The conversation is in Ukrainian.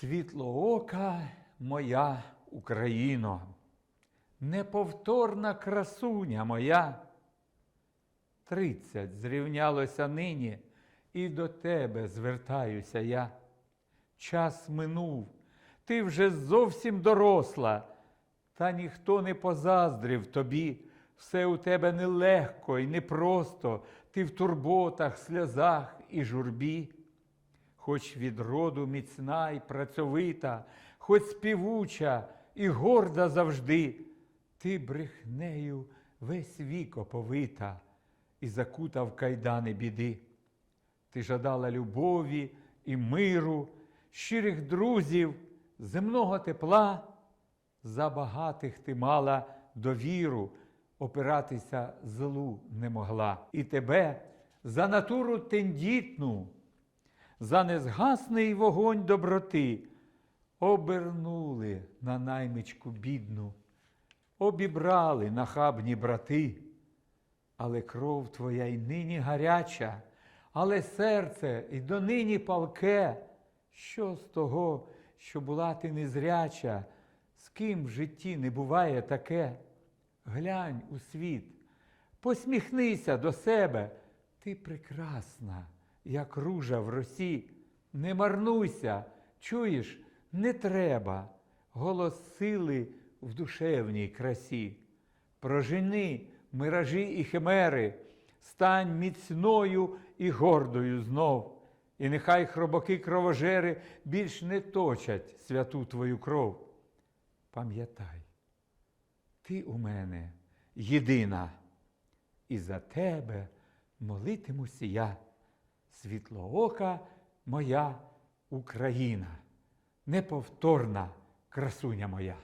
Світлоока моя Україно, неповторна красуня моя. Тридцять зрівнялося нині, і до тебе звертаюся я. Час минув, ти вже зовсім доросла, та ніхто не позаздрив тобі. Все у тебе нелегко і непросто, ти в турботах, сльозах і журбі. Хоч від роду міцна й працьовита, хоч співуча і горда завжди, ти брехнею весь вік оповита і закута в кайдани біди. Ти жадала любові і миру, щирих друзів, земного тепла, за багатих ти мала довіру, опиратися злу не могла. І тебе за натуру тендітну, за незгасний вогонь доброти обернули на наймичку бідну, обібрали нахабні брати. Але кров твоя й нині гаряча, але серце й донині палке. Що з того, що була ти незряча, з ким в житті не буває таке? Глянь у світ, посміхнися до себе, ти прекрасна, як ружа в росі. Не марнуйся, чуєш, не треба, голос сили в душевній красі. Прожени миражі і химери, стань міцною і гордою знов, і нехай хробаки кровожери більш не точать святу твою кров. Пам'ятай, ти у мене єдина, і за тебе молитимуся я, світлоока моя Україна, неповторна красуня моя.